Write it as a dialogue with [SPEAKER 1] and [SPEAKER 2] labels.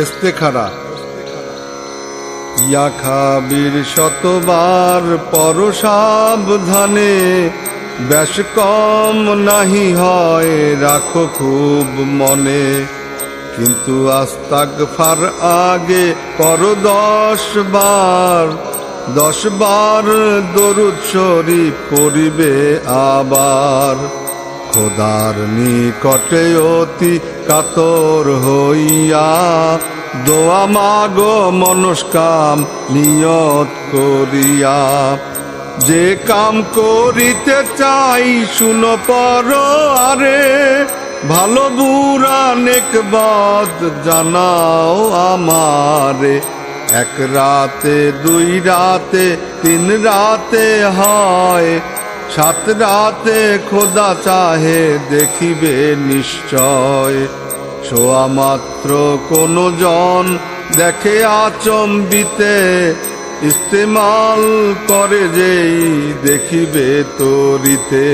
[SPEAKER 1] ইস্তেখারা। ইয়া খাবির শতবার পর সাবধানে, ব্যাস কম নাহি হয়, রাখো খুব মনে। কিন্তু আস্তাক ফার আগে কর দশ বার দশ বার দরুদ শরীফ পড়িবে আবার। খোদার নিকটে অতি কাতর হইয়া। দোয়া মাগো মনস্কাম নিয়ত করিয়া। যে কাম করিতে চাই, শুনো পর আরে। ভালো বুড়া নেকবাদ জানাও আমারে। এক রাতে, দুই রাতে, তিন রাতে হয়। সাত রাতে খোদা চাহে দেখিবে নিশ্চয়। ছোয়া মাত্র কোন জন দেখে আচম্বিতে ইস্তেমাল করে যেই দেখিবে তরিতে।